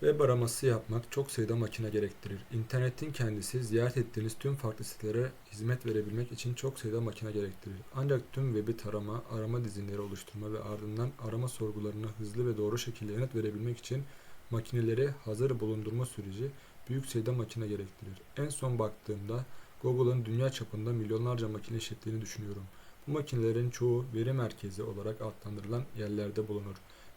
Web araması yapmak çok sayıda makine gerektirir. İnternetin kendisi ziyaret ettiğiniz tüm farklı sitelere hizmet verebilmek için çok sayıda makine gerektirir. Ancak tüm web'i tarama, arama dizinleri oluşturma ve ardından arama sorgularına hızlı ve doğru şekilde yanıt verebilmek için makineleri hazır bulundurma süreci büyük sayıda makine gerektirir. En son baktığımda Google'ın dünya çapında milyonlarca makine işlettiğini düşünüyorum. Bu makinelerin çoğu veri merkezi olarak adlandırılan yerlerde bulunur.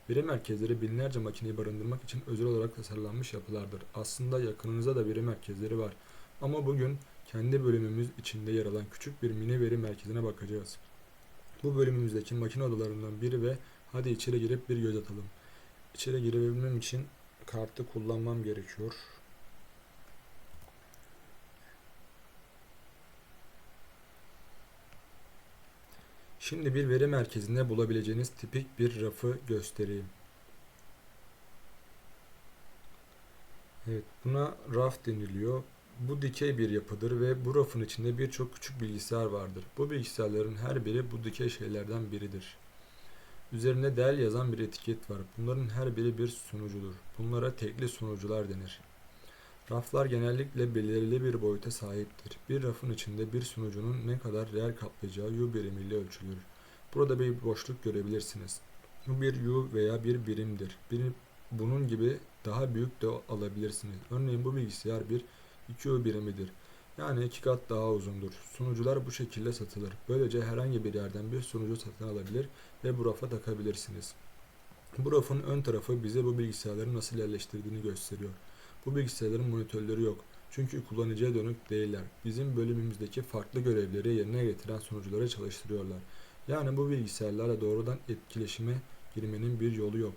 Veri merkezleri binlerce makineyi barındırmak için özel olarak tasarlanmış yapılardır. Aslında yakınınızda da veri merkezleri var. Ama bugün kendi bölümümüz içinde yer alan küçük bir mini veri merkezine bakacağız. Bu bölümümüzdeki makine odalarından biri ve hadi içeri girip bir göz atalım. İçeri girebilmem için kartı kullanmam gerekiyor. Şimdi bir veri merkezinde bulabileceğiniz tipik bir rafı göstereyim. Evet, buna raf deniliyor. Bu dikey bir yapıdır ve bu rafın içinde birçok küçük bilgisayar vardır. Bu bilgisayarların her biri bu dikey şeylerden biridir. Üzerinde del yazan bir etiket var. Bunların her biri bir sunucudur. Bunlara tekli sunucular denir. Raflar genellikle belirli bir boyuta sahiptir. Bir rafın içinde bir sunucunun ne kadar yer kaplayacağı U birimiyle ölçülür. Burada bir boşluk görebilirsiniz. Bu bir U veya bir birimdir. Bir, bunun gibi daha büyük de alabilirsiniz. Örneğin bu bilgisayar bir 2 U birimidir. Yani iki kat daha uzundur. Sunucular bu şekilde satılır. Böylece herhangi bir yerden bir sunucu satın alabilir ve bu rafa takabilirsiniz. Bu rafın ön tarafı bize bu bilgisayarları nasıl yerleştirdiğini gösteriyor. Bu bilgisayarların monitörleri yok. Çünkü kullanıcıya dönük değiller. Bizim bölümümüzdeki farklı görevleri yerine getiren sunucuları çalıştırıyorlar. Yani bu bilgisayarlarla doğrudan etkileşime girmenin bir yolu yok.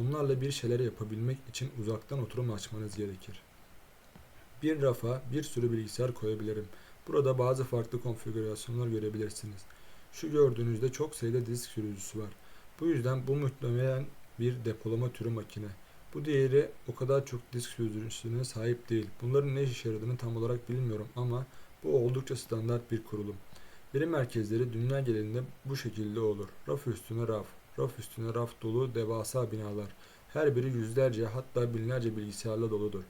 Onlarla bir şeyler yapabilmek için uzaktan oturum açmanız gerekir. Bir rafa bir sürü bilgisayar koyabilirim. Burada bazı farklı konfigürasyonlar görebilirsiniz. Şu gördüğünüzde çok sayıda disk sürücüsü var. Bu yüzden bu muhtemelen bir depolama türü makine. Bu diğeri o kadar çok disk sürücüsüne sahip değil. Bunların ne işe yaradığını tam olarak bilmiyorum ama bu oldukça standart bir kurulum. Veri merkezleri dünya genelinde bu şekilde olur. Raf üstüne raf, raf üstüne raf dolu devasa binalar. Her biri yüzlerce hatta binlerce bilgisayarla doludur.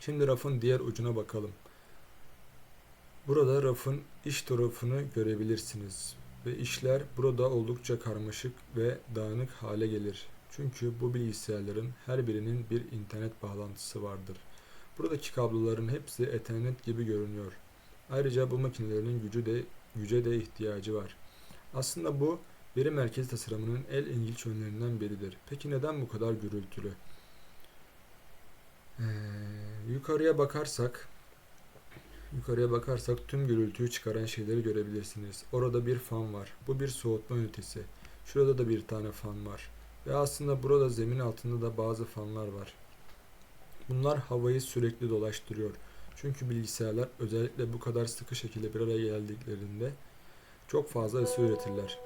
Şimdi rafın diğer ucuna bakalım. Burada rafın iş tarafını görebilirsiniz ve işler burada oldukça karmaşık ve dağınık hale gelir. Çünkü bu bilgisayarların her birinin bir internet bağlantısı vardır. Buradaki kabloların hepsi Ethernet gibi görünüyor. Ayrıca bu makinelerin gücü de güce de ihtiyacı var. Aslında bu veri merkezi tasarımının el ilginç yönlerinden biridir. Peki neden bu kadar gürültülü? Ee, yukarıya bakarsak yukarıya bakarsak tüm gürültüyü çıkaran şeyleri görebilirsiniz. Orada bir fan var. Bu bir soğutma ünitesi. Şurada da bir tane fan var. Ve aslında burada zemin altında da bazı fanlar var. Bunlar havayı sürekli dolaştırıyor. Çünkü bilgisayarlar özellikle bu kadar sıkı şekilde bir araya geldiklerinde çok fazla ısı üretirler.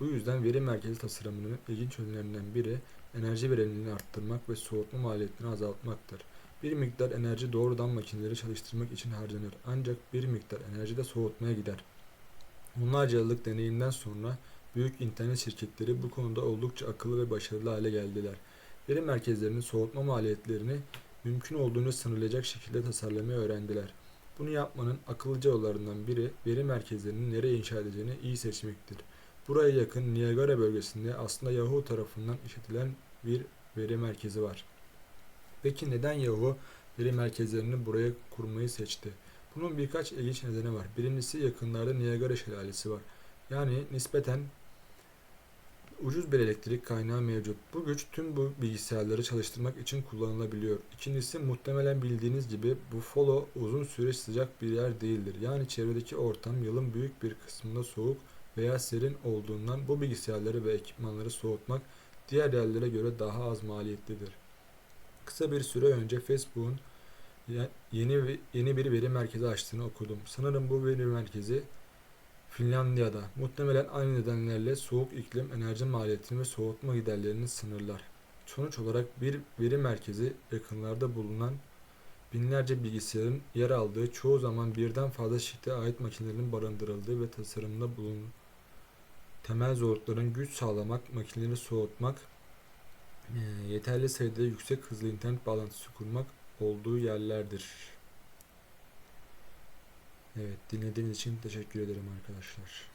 Bu yüzden veri merkezi tasarımının ilginç yönlerinden biri enerji verimliliğini arttırmak ve soğutma maliyetini azaltmaktır. Bir miktar enerji doğrudan makineleri çalıştırmak için harcanır ancak bir miktar enerji de soğutmaya gider. Onlarca yıllık deneyimden sonra büyük internet şirketleri bu konuda oldukça akıllı ve başarılı hale geldiler. Veri merkezlerinin soğutma maliyetlerini mümkün olduğunu sınırlayacak şekilde tasarlamayı öğrendiler. Bunu yapmanın akıllıca yollarından biri veri merkezlerinin nereye inşa edeceğini iyi seçmektir. Buraya yakın Niagara bölgesinde aslında Yahoo tarafından işletilen bir veri merkezi var. Peki neden Yahoo veri merkezlerini buraya kurmayı seçti? Bunun birkaç ilginç nedeni var. Birincisi yakınlarda Niagara şelalesi var. Yani nispeten ucuz bir elektrik kaynağı mevcut. Bu güç tüm bu bilgisayarları çalıştırmak için kullanılabiliyor. İkincisi muhtemelen bildiğiniz gibi Buffalo uzun süre sıcak bir yer değildir. Yani çevredeki ortam yılın büyük bir kısmında soğuk veya serin olduğundan bu bilgisayarları ve ekipmanları soğutmak diğer yerlere göre daha az maliyetlidir. Kısa bir süre önce Facebook'un yeni yeni bir veri merkezi açtığını okudum. Sanırım bu veri merkezi Finlandiya'da. Muhtemelen aynı nedenlerle soğuk iklim enerji maliyetini ve soğutma giderlerini sınırlar. Sonuç olarak bir veri merkezi yakınlarda bulunan binlerce bilgisayarın yer aldığı çoğu zaman birden fazla şirkete ait makinelerin barındırıldığı ve tasarımda bulun temel zorlukların güç sağlamak, makineleri soğutmak yeterli sayıda yüksek hızlı internet bağlantısı kurmak olduğu yerlerdir. Evet dinlediğiniz için teşekkür ederim arkadaşlar.